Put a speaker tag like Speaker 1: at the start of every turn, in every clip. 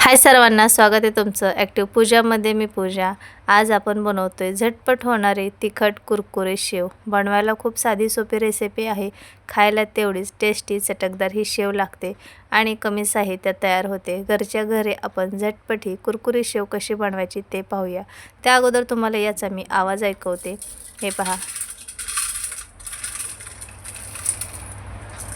Speaker 1: हाय सर्वांना स्वागत आहे तुमचं ॲक्टिव्ह पूजामध्ये मी पूजा. आज आपण बनवतो आहे झटपट होणारे तिखट कुरकुरे शेव. बनवायला खूप साधी सोपी रेसिपी आहे. खायला तेवढीच टेस्टी चटकदार ही शेव लागते आणि कमी साहित्यात तयार होते. घरच्या घरी आपण झटपट ही कुरकुरी शेव कशी बनवायची ते पाहूया. त्या अगोदर तुम्हाला याचा मी आवाज ऐकवते. हे पहा.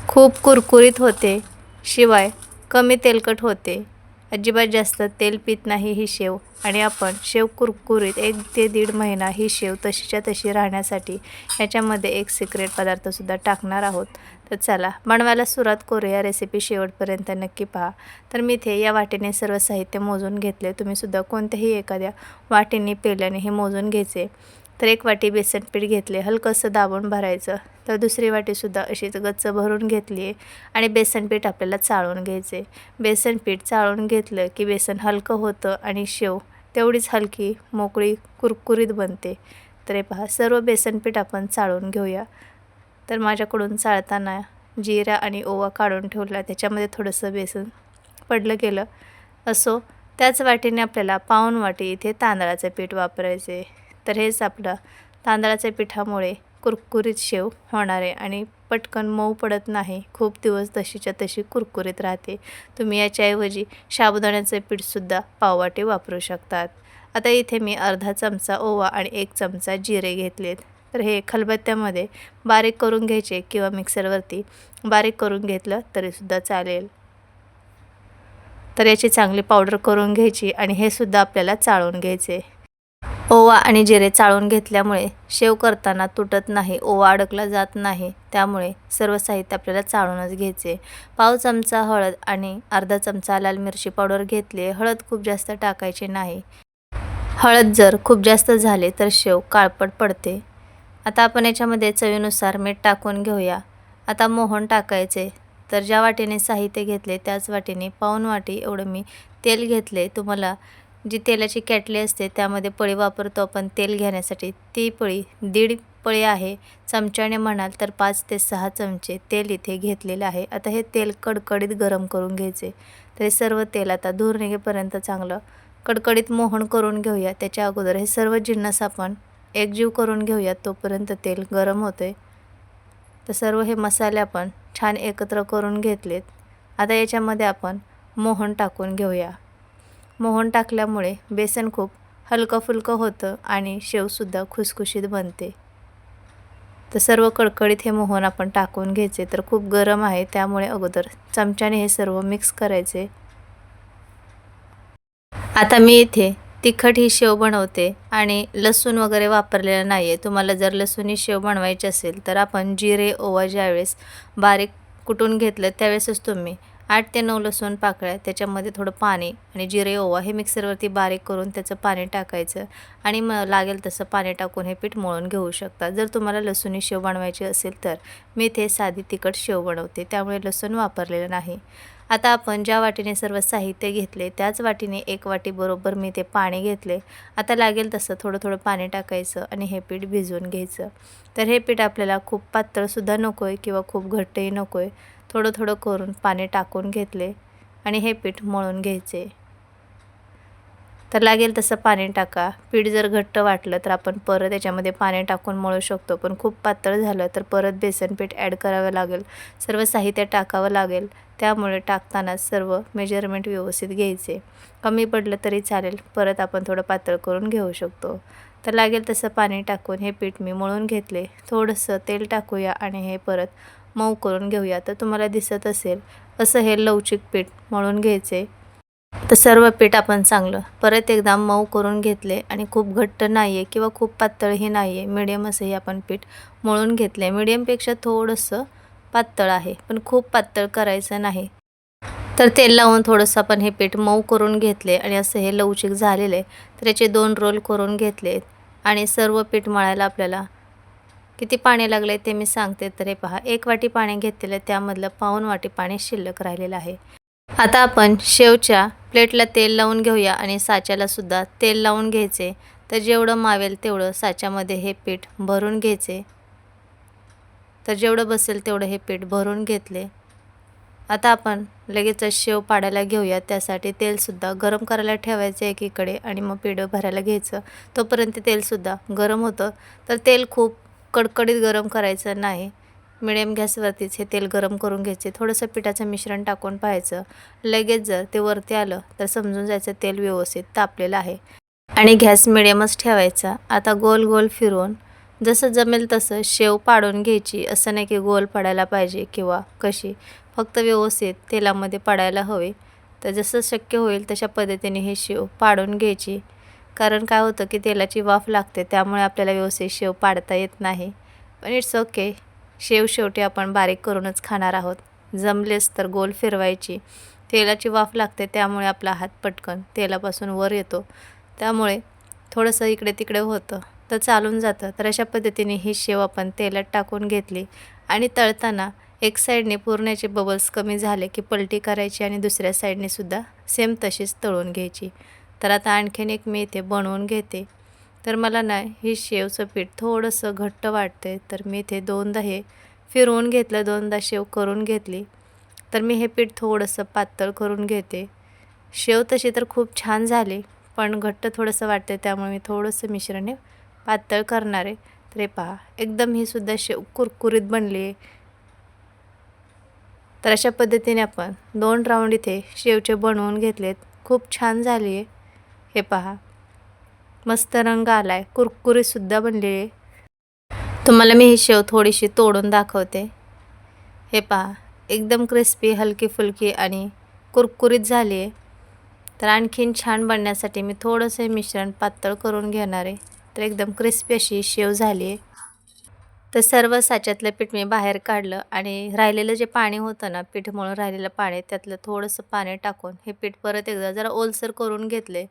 Speaker 1: खूप कुरकुरीत होते. शिवाय कमी तेलकट होते. अजिबात जास्त तेल पित नाही ही शेव. आणि आपण शेव कुरकुरीत एक ते दीड महिना ही शेव तशीच्या तशी राहण्यासाठी याच्यामध्ये एक सिक्रेट पदार्थसुद्धा टाकणार आहोत. तर चला बनवायला सुरुवात करूया. रेसिपी शेवटपर्यंत नक्की पहा. तर मी इथे या वाटीने सर्व साहित्य मोजून घेतले. तुम्हीसुद्धा कोणत्याही एखाद्या वाटीने पेल्याने हे मोजून घ्यायचे. तर एक वाटी बेसन पीठ घेतले हलकंसं दाबून भरायचं. तर दुसरी वाटीसुद्धा अशीच गच्च भरून घेतली आहे आणि बेसन पीठ आपल्याला चाळून घ्यायचे. बेसन पीठ चाळून घेतलं की बेसन हलकं होतं आणि शेव तेवढीच हलकी मोकळी कुरकुरीत बनते. तर हे पहा सर्व बेसन पीठ आपण चाळून घेऊया. तर माझ्याकडून चाळताना जिरा आणि ओवा काढून ठेवला त्याच्यामध्ये थोडंसं बेसन पडलं गेलं. असो त्याच वाटीने आपल्याला पाऊण वाटी इथे तांदळाचं पीठ वापरायचे. तर हेच आपलं तांदळाच्या पिठामुळे कुरकुरीत शेव होणार आहे. आणि पटकन मऊ पडत नाही खूप दिवस तशीच्या तशी कुरकुरीत राहते. तुम्ही याच्याऐवजी साबुदाण्याचे पीठसुद्धा पाववाटे वापरू शकतात. आता इथे मी अर्धा चमचा ओवा आणि एक चमचा जिरे घेतलेत. तर हे खलबत्त्यामध्ये बारीक करून घ्यायचे किंवा मिक्सरवरती बारीक करून घेतलं तरीसुद्धा चालेल. तर याची चांगली पावडर करून घ्यायची आणि हे सुद्धा आपल्याला चाळून घ्यायचे. ओवा आणि जिरे चाळून घेतल्यामुळे शेव करताना तुटत नाही ओवा अडकला जात नाही त्यामुळे सर्व साहित्य आपल्याला चाळूनच घ्यायचे. पाव चमचा हळद आणि अर्धा चमचा लाल मिरची पावडर घेतली हळद खूप जास्त टाकायची नाही. हळद जर खूप जास्त झाले तर शेव काळपट पडते. आता आपण याच्यामध्ये चवीनुसार मीठ टाकून घेऊया. आता मोहन टाकायचे. तर ज्या वाटीने साहित्य घेतले त्याच वाटीने पाऊन वाटी एवढं मी तेल घेतले. तुम्हाला जी तेलाची कॅटली असते त्यामध्ये पळी वापरतो आपण तेल घेण्यासाठी. ती पळी दीड पळी आहे चमच्याने म्हणाल तर पाच ते सहा चमचे तेल इथे घेतलेले आहे. आता हे तेल कडकडीत गरम करून घ्यायचे. तर हे सर्व तेल आता धूर निघेपर्यंत चांगलं कडकडीत मोहन करून घेऊया. त्याच्या अगोदर हे सर्व जिन्नस आपण एकजीव करून घेऊया तोपर्यंत तेल गरम होते तर सर्व हे मसाले आपण छान एकत्र करून घेतलेत. आता याच्यामध्ये आपण मोहन टाकून घेऊया. मोहन टाकल्यामुळे बेसन खूप हलकंफुलकं होतं आणि शेवसुद्धा खुसखुशीत बनते. तर सर्व कडकडीत हे मोहन आपण टाकून घ्यायचे. तर खूप गरम आहे त्यामुळे अगोदर चमच्याने हे सर्व मिक्स करायचे. आता मी इथे तिखट ही शेव बनवते आणि लसूण वगैरे वापरलेला नाही आहे तुम्हाला जर लसूण ही शेव बनवायची असेल तर आपण जिरे ओवा ज्यावेळेस बारीक कुटून घेतलं त्यावेळेसच तुम्ही आठ ते नऊ लसूण पाकळ्या त्याच्यामध्ये थोडं पाणी आणि जिरे ओवा हे मिक्सरवरती बारीक करून त्याचं पाणी टाकायचं आणि मग लागेल तसं पाणी टाकून हे पीठ मळून घेऊ शकता. जर तुम्हाला लसूणी शेव बनवायची असेल तर मी ते साधी तिखट शेव बनवते त्यामुळे लसूण वापरलेलं नाही. आता आपण ज्या वाटीने सर्व साहित्य घेतले त्याच वाटीने एक वाटी बरोबर मी ते पाणी घेतले. आता लागेल तसं थोडं थोडं पाणी टाकायचं आणि हे पीठ भिजवून घ्यायचं. तर हे पीठ आपल्याला खूप पातळसुद्धा नको आहे किंवा खूप घट्टही नको आहे थोडं थोडं करून पाणी टाकून घेतले आणि हे पीठ मळून घ्यायचे. तर लागेल तसं पाणी टाका. पीठ जर घट्ट वाटलं तर आपण परत याच्यामध्ये पाणी टाकून मळू शकतो. पण खूप पातळ झालं तर परत बेसन पीठ ॲड करावं लागेल. सर्व साहित्य टाकावं लागेल. त्यामुळे टाकताना सर्व मेजरमेंट व्यवस्थित घ्यायचे. कमी पडलं तरी चालेल. परत आपण थोडं पातळ करून घेऊ शकतो. तर लागेल तसं पाणी टाकून हे पीठ मी मळून घेतले. थोडंसं तेल टाकूया आणि हे परत मऊ करून घेऊया. तर तुम्हाला दिसत असेल असं हे लवचिक पीठ मळून घ्यायचे. तर सर्व पीठ आपण चांगलं परत एकदा मऊ करून घेतले आणि खूप घट्ट नाही आहे किंवा खूप पातळही नाही आहे मिडियम असंही आपण पीठ मळून घेतले मिडियमपेक्षा थोडंसं पातळ आहे पण खूप पातळ करायचं नाही. तर तेल लावून थोडंसं आपण हे पीठ मऊ करून घेतले आणि असं हे लवचिक झालेलं आहे. तर याचे दोन रोल करून घेतले आणि सर्व पीठ मळायला आपल्याला किती पाणी लागलं आहे ते मी सांगते. तर हे पहा एक वाटी पाणी घेतलेलं त्यामधलं पाऊन वाटी पाणी शिल्लक राहिलेलं आहे. आता आपण शेवच्या प्लेटला तेल लावून घेऊया आणि साच्याला सुद्धा तेल लावून घ्यायचे. तर जेवढं मावेल तेवढं साच्यामध्ये हे पीठ भरून घ्यायचे. तर जेवढं बसेल तेवढं हे पीठ भरून घेतले. आता आपण लगेचच शेव पाडायला घेऊया. त्यासाठी तेलसुद्धा गरम करायला ठेवायचं एकीकडे आणि मग पिढं भरायला घ्यायचं. तोपर्यंत तेलसुद्धा गरम होतं. तर तेल खूप कडकडीत गरम करायचं नाही. मिडियम गॅसवरतीच हे तेल गरम करून घ्यायचे. थोडंसं पिठाचं मिश्रण टाकून पाहायचं. लगेच जर ते वरती आलं तर समजून जायचं तेल व्यवस्थित तापलेलं आहे. आणि गॅस मिडियमच ठेवायचा. आता गोल गोल फिरवून जसं जमेल तसं शेव पाडून घ्यायची. असं नाही की गोल पडायला पाहिजे किंवा कशी. फक्त व्यवस्थित तेलामध्ये पडायला हवे. तर जसं शक्य होईल तशा पद्धतीने हे शेव पाडून घ्यायची. कारण काय होतं की तेलाची वाफ लागते त्यामुळे आपल्याला व्यवस्थित शेव पाडता येत नाही. पण इट्स ओके. शेव शेवटी आपण बारीक करूनच खाणार आहोत. जमलेस तर गोल फिरवायची. तेलाची वाफ लागते त्यामुळे आपला हात पटकन तेलापासून वर येतो. त्यामुळे थोडंसं इकडे तिकडे होतं तर चालून जातं. तर अशा पद्धतीने ही शेव आपण तेलात टाकून घेतली आणि तळताना एक साईडने पुरण्याचे बबल्स कमी झाले की पलटी करायची आणि दुसऱ्या साईडने सुद्धा सेम तशीच तळून घ्यायची. तर आता आणखीन एक मी इथे बनवून घेते. तर मला ना हे शेवचं पीठ थोडंसं घट्ट वाटते तर मी इथे दोनदा हे फिरवून घेतलं दोनदा शेव करून घेतली. तर मी हे पीठ थोडंसं पातळ करून घेते. शेव तशी तर खूप छान झाली पण घट्ट थोडंसं वाटते त्यामुळे मी थोडंसं मिश्रण हे पातळ करणार आहे. तर हे पहा एकदम ही सुद्धा शेव कुरकुरीत बनली आहे. तर अशा पद्धतीने आपण दोन राऊंड इथे शेवचे बनवून घेतलेत. खूप छान झाली आहे. हे पहा मस्त रंग आला आहे कुरकुरीतसुद्धा बनली आहे तुम्हाला मी ही शेव थोडीशी तोडून दाखवते. हे पहा एकदम क्रिस्पी हलकी फुलकी आणि कुरकुरीत झाली आहे. तर आणखीन छान बनण्यासाठी मी थोडंसं हे मिश्रण पातळ करून घेणार आहे. तर एकदम क्रिस्पी अशी शेव झाली आहे. तर सर्व साच्यातलं पीठ मी बाहेर काढलं आणि राहिलेलं जे पाणी होतं ना पीठ मळून राहिलेलं पाणी त्यातलं थोडंसं पाणी टाकून हे पीठ परत एकदा जरा ओलसर करून घेतले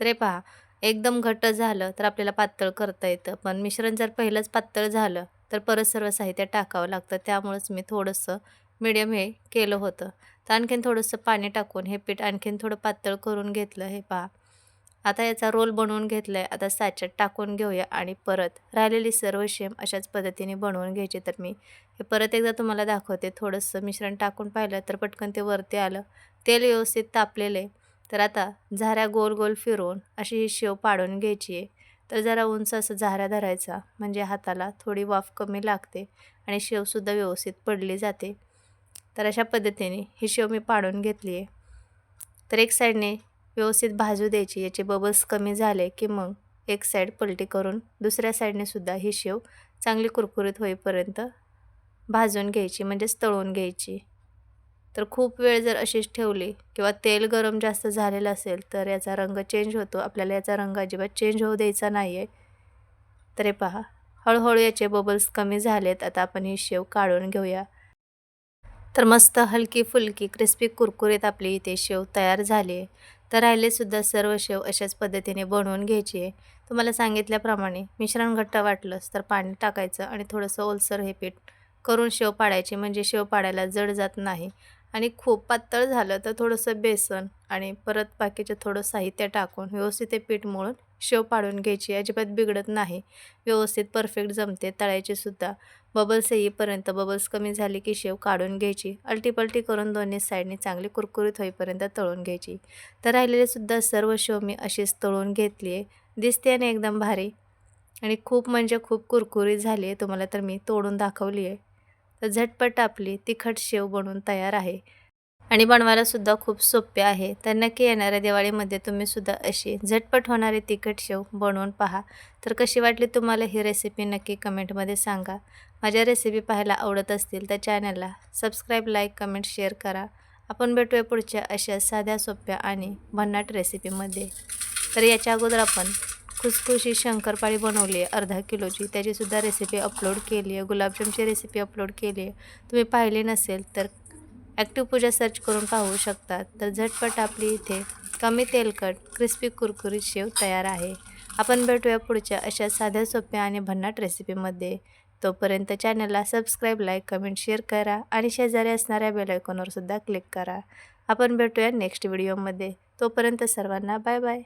Speaker 1: तर हे पहा एकदम घट्ट झालं तर आपल्याला पातळ करता येतं. पण मिश्रण जर पहिलंच पातळ झालं तर परत सर्व साहित्य टाकावं लागतं. त्यामुळंच मी थोडंसं मिडियम हे केलं होतं. तर आणखीन थोडंसं पाणी टाकून हे पीठ आणखीन थोडं पातळ करून घेतलं. हे पहा. आता याचा रोल बनवून घेतला आहे आता साच्यात टाकून घेऊया आणि परत राहिलेली सर्व शेम अशाच पद्धतीने बनवून घ्यायची. तर मी हे परत एकदा तुम्हाला दाखवते. थोडंसं मिश्रण टाकून पाहिलं तर पटकन ते वरती आलं. तेल व्यवस्थित तापलेले तर आता झाऱ्या गोल गोल फिरवून अशी ही शेव पाडून घ्यायची आहे. तर जरा उंच असं झाऱ्या धरायचा म्हणजे हाताला थोडी वाफ कमी लागते आणि शेवसुद्धा व्यवस्थित पडली जाते. तर अशा पद्धतीने ही शेव मी पाडून घेतली आहे. तर एक साईडने व्यवस्थित भाजू द्यायची याचे बबल्स कमी झाले की मग एक साईड पलटी करून दुसऱ्या साईडने सुद्धा ही शेव चांगली कुरकुरीत होईपर्यंत भाजून घ्यायची म्हणजेच तळून घ्यायची. तर खूप वेळ जर अशीच ठेवली किंवा तेल गरम जास्त झालेलं असेल तर याचा रंग चेंज होतो. आपल्याला याचा रंग अजिबात चेंज होऊ द्यायचा नाही आहे तर हे पहा हळूहळू याचे बबल्स कमी झालेत. आता आपण ही शेव काढून घेऊया. तर मस्त हलकी फुलकी क्रिस्पी कुरकुरीत आपली इथे शेव तयार झाली आहे. तर राहिलेसुद्धा सर्व शेव अशाच पद्धतीने बनवून घ्यायची आहे. तुम्हाला सांगितल्याप्रमाणे मिश्रण घट्ट वाटलंच तर पाणी टाकायचं आणि थोडंसं ओलसर हे पीठ करून शेव पाडायची. म्हणजे शेव पाडायला जड जात नाही. आणि खूप पातळ झालं तर थोडंसं बेसन आणि परत बाकीचं थोडं साहित्य टाकून व्यवस्थित ते पीठ मळून शेव पाडून घ्यायची. अजिबात बिघडत नाही. व्यवस्थित परफेक्ट जमते. तळायची सुद्धा. बबल्स येईपर्यंत बबल्स कमी झाले की शेव काढून घ्यायची. अल्टीपल्टी करून दोन्ही साईडने चांगली कुरकुरीत होईपर्यंत तळून घ्यायची. तर राहिलेले सुद्धा सर्व शेव मी अशीच तळून घेतली आहे दिसते आणि एकदम भारी. आणि खूप म्हणजे खूप कुरकुरीत झाली आहे तुम्हाला तर मी तोडून दाखवली आहे तर झटपट आपली तिखट शेव बनवून तयार आहे. आणि बनवायला सुद्धा खूप सोपे आहे. तर नक्की येणाऱ्या दिवाळीमध्ये तुम्ही सुद्धा अशी झटपट होणारी तिखट शेव बनवून पहा. तर कशी वाटली तुम्हाला ही रेसिपी नक्की कमेंटमध्ये सांगा. माझ्या रेसिपी पाहायला आवडत असतील तर चॅनलला सबस्क्राईब लाईक कमेंट शेअर करा. आपण भेटूया पुढच्या अशा साध्या सोप्या आणि भन्नाट रेसिपीमध्ये तर याच्या अगोदर आपण खुसखुशी शंकरपाळी बनवली आहे अर्धा किलोची. त्याचीसुद्धा रेसिपी अपलोड केली आहे गुलाबजामची रेसिपी अपलोड केली आहे. तुम्ही पाहिली नसेल तर ॲक्टिव्ह पूजा सर्च करून पाहू शकतात तर झटपट आपली इथे कमी तेलकट क्रिस्पी कुरकुरीत शेव तयार आहे. आपण भेटूया पुढच्या अशा साध्या सोप्या आणि भन्नाट रेसिपीमध्ये तोपर्यंत चॅनलला सबस्क्राईब लाईक कमेंट शेअर करा आणि शेजारी असणाऱ्या बेलायकॉनवर सुद्धा क्लिक करा. आपण भेटूया नेक्स्ट व्हिडिओमध्ये तोपर्यंत सर्वांना बाय बाय